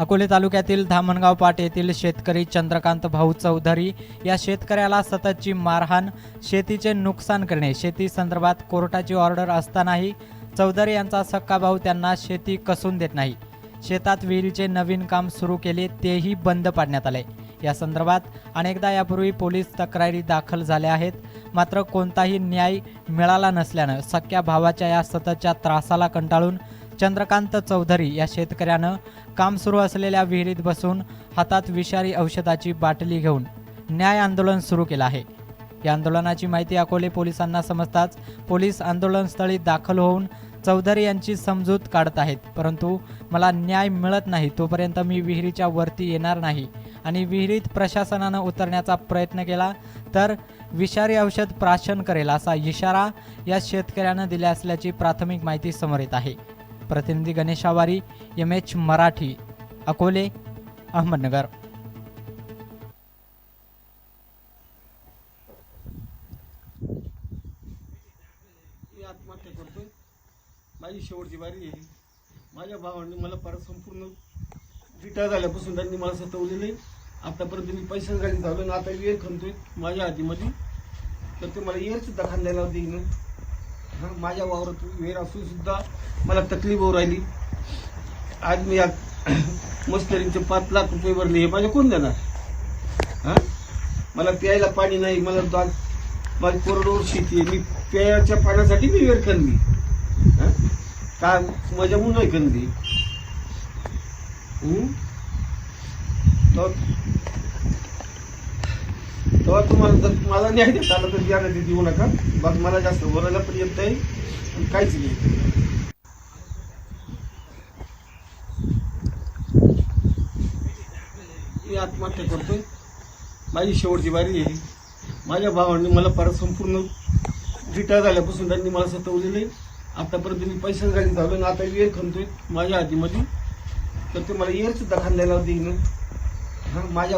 अकोले तालुक्यातील धामणगाव पाट येथील शेतकरी चंद्रकांत भाऊ चौधरी या शेतकऱ्याला सततची मारहाण शेतीचे नुकसान करणे शेती संदर्भात कोर्टाची ऑर्डर असतानाही चौधरी यांचा सक्का भाऊ त्यांना शेती कसून देत नाही. शेतात विहिरीचे नवीन काम सुरू केले तेही बंद पाडण्यात आले. या संदर्भात अनेकदा यापूर्वी पोलीस तक्रारी दाखल झाल्या आहेत. मात्र कोणताही न्याय मिळाला नसल्यानं सख्या भावाच्या या सततच्या त्रासाला कंटाळून चंद्रकांत चौधरी या शेतकऱ्यानं काम सुरू असलेल्या विहिरीत बसून हातात विषारी औषधाची बाटली घेऊन न्याय आंदोलन सुरू केलं आहे. या आंदोलनाची माहिती अकोले पोलिसांना समजताच पोलीस आंदोलनस्थळी दाखल होऊन चौधरी यांची समजूत काढत आहेत. परंतु मला न्याय मिळत नाही तोपर्यंत मी विहिरीच्या वरती येणार नाही आणि विहिरीत प्रशासनानं उतरण्याचा प्रयत्न केला तर विषारी औषध प्राशन करेल असा इशारा या शेतकऱ्यानं दिला असल्याची प्राथमिक माहिती समोर येत आहे. प्रतिनिधी गणेश आवारी एम एच मराठी अकोले अहमदनगर. आत्महत्या करतोय. माझी शेवटची बारी आहे माझ्या भावांनी मला परत संपूर्ण रिटायर झाल्यापासून त्यांनी मला सतवलेलं आहे आतापर्यंत मी पैसे गाडी आणि आता वेळ खणतोय माझ्या हातीमध्ये तर ते मला येर सुद्धा खांद्याला देईन. माझ्या वावरात वेर असून सुद्धा मला तकलीफ होऊ राहिली. आज मी या मस्तरींचे पाच लाख रुपये भरले हे माझ्या कोण देणार? हां? मला प्यायला पाणी नाही मला दोन माझी कोरडोर शेती आहे. मी प्यायच्या पाण्यासाठी मी वेळ खणली. हां? का माझ्या म्हणून नाही खणली? हं? तेव्हा तुम्हाला जर मला न्याय देत आला तर द्या नाही देऊ नका. बस मला जास्त बोलायला पण येत नाही. आणि काहीच नाही. मी आत्महत्या करतोय. माझी शेवटची बारी आहे. माझ्या भावांनी मला परत संपूर्ण रिटायर झाल्यापासून त्यांनी मला सतवलेलं. आहे आतापर्यंत मी पैसे गाडी झालो आणि आता वेळ खणतोय माझ्या आधीमध्ये. तर ते मला येर सुद्धा खांद्याला देईन हां माझ्या